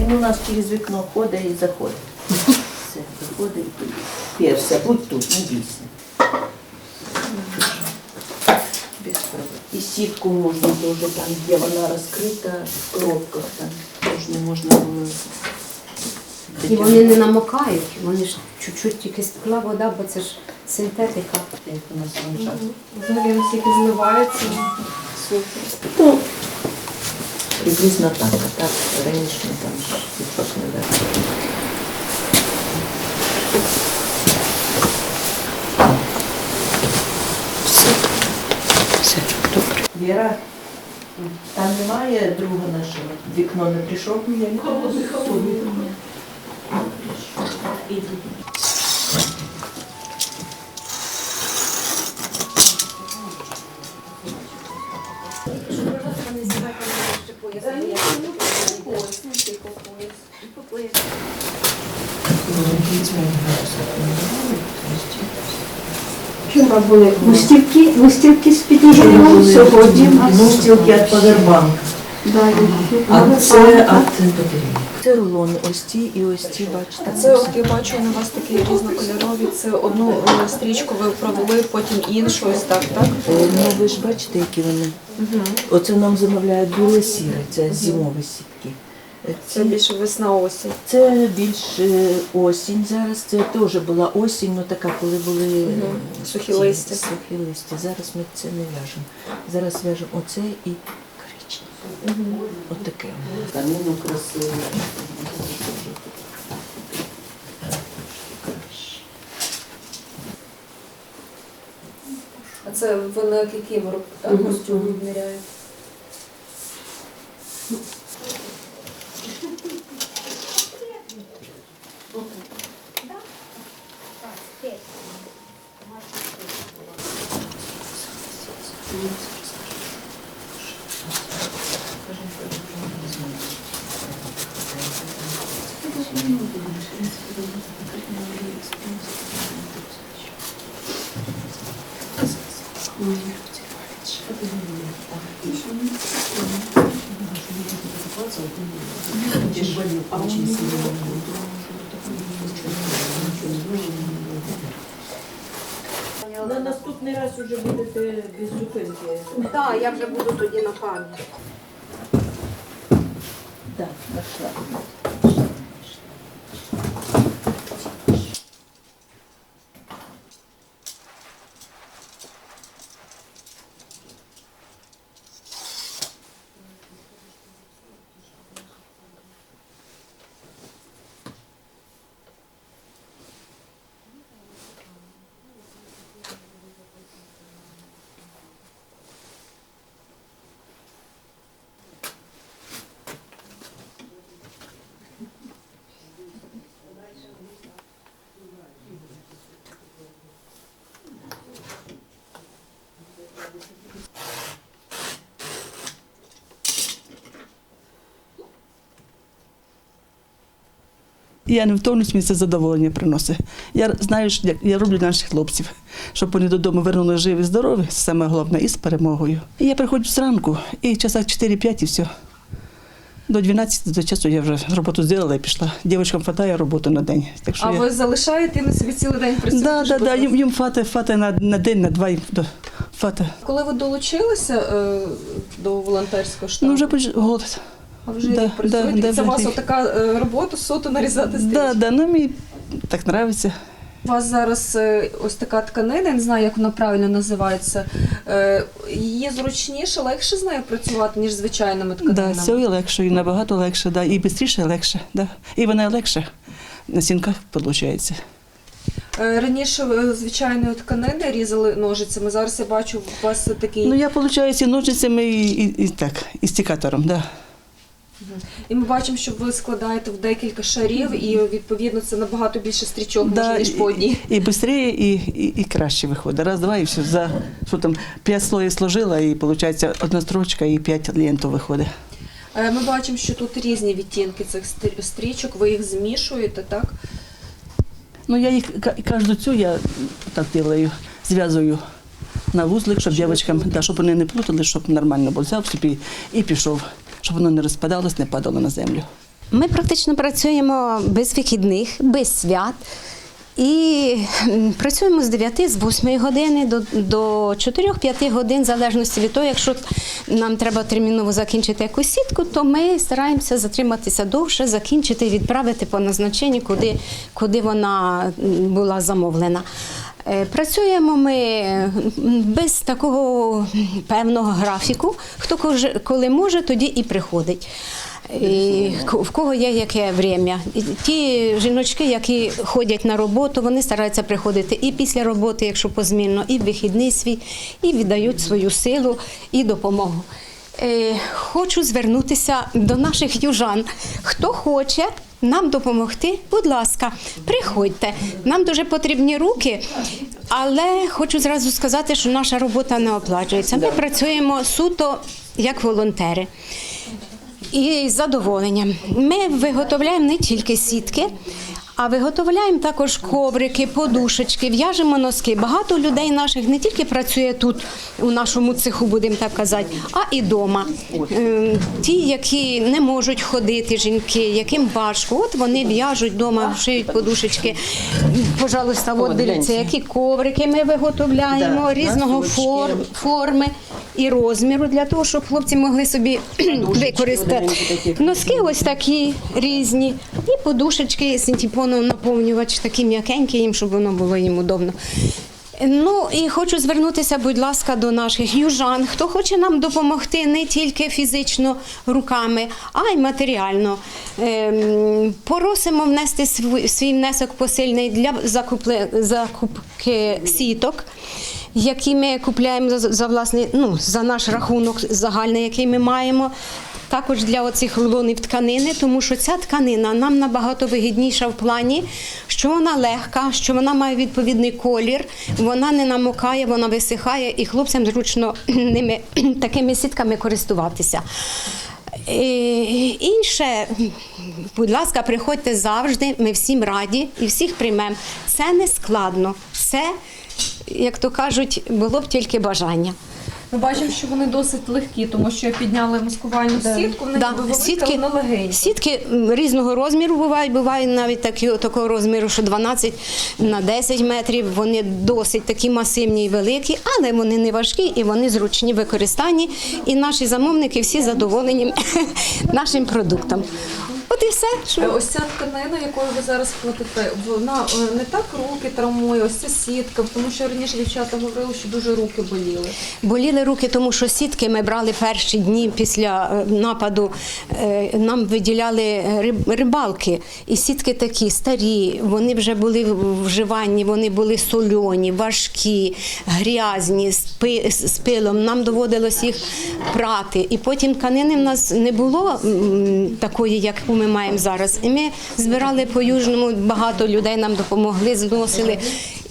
Він у нас через вікно ходить і заходить. Все, заходить і. Перся, будь тут, не бійся. Без проблем. І сітку можна теж там, де вона розкрита, в коробках там. Теж не можна було. І вони не намокають, вони ж чуть-чуть тільки стекла вода, бо це ж синтетика. Як у нас лежать. Взагалі наскільки зливається. Супер. Ну, приблизно так, а так раніше там ж не дали. Все. Добре. Віра, там немає друга нашого. Вікно не прийшов? Ні, не Іди. Вчора були листівки, листівки з підігрівом, сьогодні у нас. Мустілки від Павербанк. А це від. Це рулони, ось ті і ось ті, бачите. А це от я бачу на вас такі різнокольорові. Це одну е, стрічку ви провели, потім іншу, ось так, так? Е, Ну ви ж бачите, які вони. Оце нам замовляють біле сіре, це зимові сітки. Е, Це більше весна осінь. Це більш е, осінь зараз. Це теж була осінь, ну така, коли були е, Сухі ці листя. Сухі листя. Зараз ми це не в'яжемо. Зараз в'яжемо оце і. От таке. Каміну красиве. А це ви на так, костюм відміряєте? На наступний раз вже будете без зупинки. Так, я вже буду тоді на пам'ять. Так, нашла. Я не втомлюсь, мені це задоволення приносить. Я знаю, що як я роблю наших хлопців, щоб вони додому вернули живі, здорові, це саме головне, і з перемогою. І я приходжу зранку, і часах 4-5 і все. До 12 до часу я вже роботу зробила і пішла. Дівчатам хватає роботи на день. Так що А я... ви залишаєте і на собі цілий день працюєте? Да, да, да, їм, їм фата, фата на, на день, на два їм до фата. Коли ви долучилися е, до волонтерського штабу, Ну вже поч... а вже да, рік працюєте, да, і да, це у вас така е, робота суто нарізати стрічки? Да, да, ну мені так подобається. У вас зараз е, ось така тканина, я не знаю, як вона правильно називається. Е, Її зручніше, легше з нею працювати, ніж звичайними Да, тканинами. все і легше, і набагато легше, да, і швидше легше. Да. І вона легше на сінках виходить. Раніше звичайної тканини різали ножицями. Зараз я бачу, у вас такий. Ну я виходить і ножницями, і, і, і так, і стікатором, да. І ми бачимо, що ви складаєте в декілька шарів, і відповідно це набагато більше стрічок да ніж по одній. І, швидше, і, і, і краще виходить. Раз, два, і все. За що там п'ять слоїв сложила, і виходить одна строчка, і п'ять лентів виходить. Е, Ми бачимо, що тут різні відтінки цих стрічок, ви їх змішуєте, так? Ну я їх кожну цю я так делаю, зв'язую на вузлик, щоб дівчатам, да, щоб вони не плутали, щоб нормально було. Взяв собі і пішов, щоб воно не розпадалось, не падало на землю. Ми практично працюємо без вихідних, без свят. І працюємо з 9 з 8 години до, до 4-5 годин, в залежності від того, якщо нам треба терміново закінчити якусь сітку, то ми стараємося затриматися довше, закінчити, відправити по назначенню, куди, куди вона була замовлена. Е, Працюємо ми без такого певного графіку. Хто коли може, тоді і приходить. І в кого є яке время. Ті жіночки, які ходять на роботу, вони стараються приходити і після роботи, якщо позмінно, і в вихідний свій, і віддають свою силу і допомогу. Е, Хочу звернутися до наших южан. Хто хоче нам допомогти, будь ласка, приходьте. Нам дуже потрібні руки, але хочу зразу сказати, що наша робота не оплачується. Ми працюємо суто як волонтери. І з задоволенням. Ми виготовляємо не тільки сітки, а виготовляємо також коврики, подушечки, в'яжемо носки. Багато людей наших не тільки працює тут, у нашому цеху, будемо так казати, а і вдома. Ті, які не можуть ходити, жінки, яким важко, от вони в'яжуть вдома, шиють подушечки. Пожалуйста, от дивіться, які коврики ми виготовляємо різного носочки. форми і розміру для того, щоб хлопці могли собі використати. Носки ось такі різні, і подушечки синтепоном наповнювач, такі м'якенькі їм, щоб воно було їм удобно. Ну і хочу звернутися, будь ласка, до наших южан. Хто хоче нам допомогти не тільки фізично руками, а й матеріально. Ем, Просимо внести свій, внесок посильний для закупки сіток, які ми купляємо за, за власний, ну, за наш рахунок загальний, який ми маємо. Також для оцих рулонів тканини, тому що ця тканина нам набагато вигідніша в плані, що вона легка, що вона має відповідний колір, вона не намокає, вона висихає, і хлопцям зручно ними такими сітками користуватися. Е, Інше, будь ласка, приходьте завжди, ми всім раді і всіх приймемо. Це не складно, це, як то кажуть, було б тільки бажання. Ми бачимо, що вони досить легкі, тому що підняли маскувальну сітку, в Да, велика, сітки, вона легенька. сітки різного розміру бувають, бувають навіть такі, такого розміру, що 12 на 10 метрів. Вони досить такі масивні і великі, але вони не важкі і вони зручні в використанні. І наші замовники всі задоволені нашим продуктом. От і все. Е, Що... Ось ця тканина, якою ви зараз платите, вона е, не так руки травмує, ось ця сітка, тому що раніше дівчата говорили, що дуже руки боліли. Боліли руки, тому що сітки ми брали перші дні після е, нападу. е, Нам виділяли е, рибалки. І сітки такі старі, вони вже були в вживанні, вони були сольоні, важкі, грязні, з пи- з з пилом. Нам доводилось їх прати. І потім тканини в нас не було такої, яку ми маємо зараз. І ми збирали по южному, багато людей нам допомогли, зносили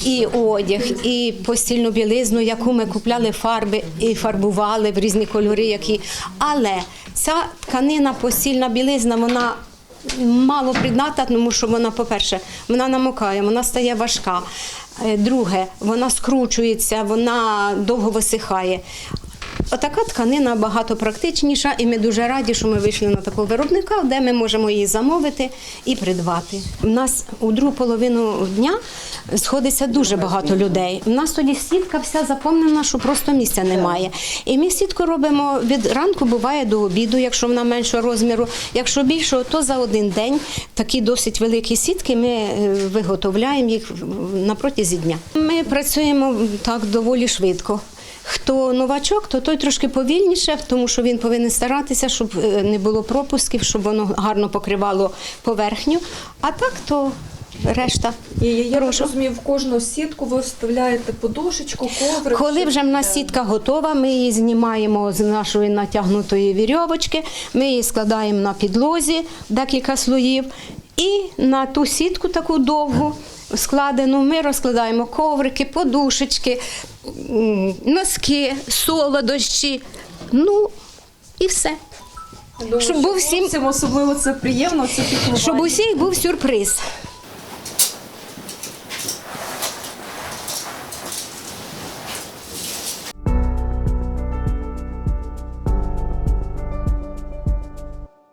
і одяг, і постільну білизну, яку ми купляли фарби і фарбували в різні кольори, які. Але ця тканина, постільна білизна, вона. Мало придатна, тому що вона, по-перше, вона намокає, вона стає важка. Е, Друге, вона скручується, вона довго висихає. Отака тканина багато практичніша, і ми дуже раді, що ми вийшли на такого виробника, де ми можемо її замовити і придбати. У нас у другу половину дня сходиться дуже багато людей. У нас тоді сітка вся заповнена, що просто місця немає. І ми сітку робимо від ранку, буває до обіду, якщо вона меншого розміру. Якщо більшого, то за один день такі досить великі сітки ми е, виготовляємо їх на протязі дня. Ми працюємо так доволі швидко. Хто новачок, то той трошки повільніше, тому що він повинен старатися, щоб е, не було пропусків, щоб воно гарно покривало поверхню. А так то решта. І я Прошу. розумію, в кожну сітку ви вставляєте подушечку, коврик. Коли вже в нас сітка готова, ми її знімаємо з нашої натягнутої вірьовочки, ми її складаємо на підлозі декілька слоїв, і на ту сітку таку довгу. Складену, ми розкладаємо коврики, подушечки, носки, солодощі. Ну і все. Думаю, щоб був всім- особливо це приємно, це піклування. Щоб усіх був сюрприз.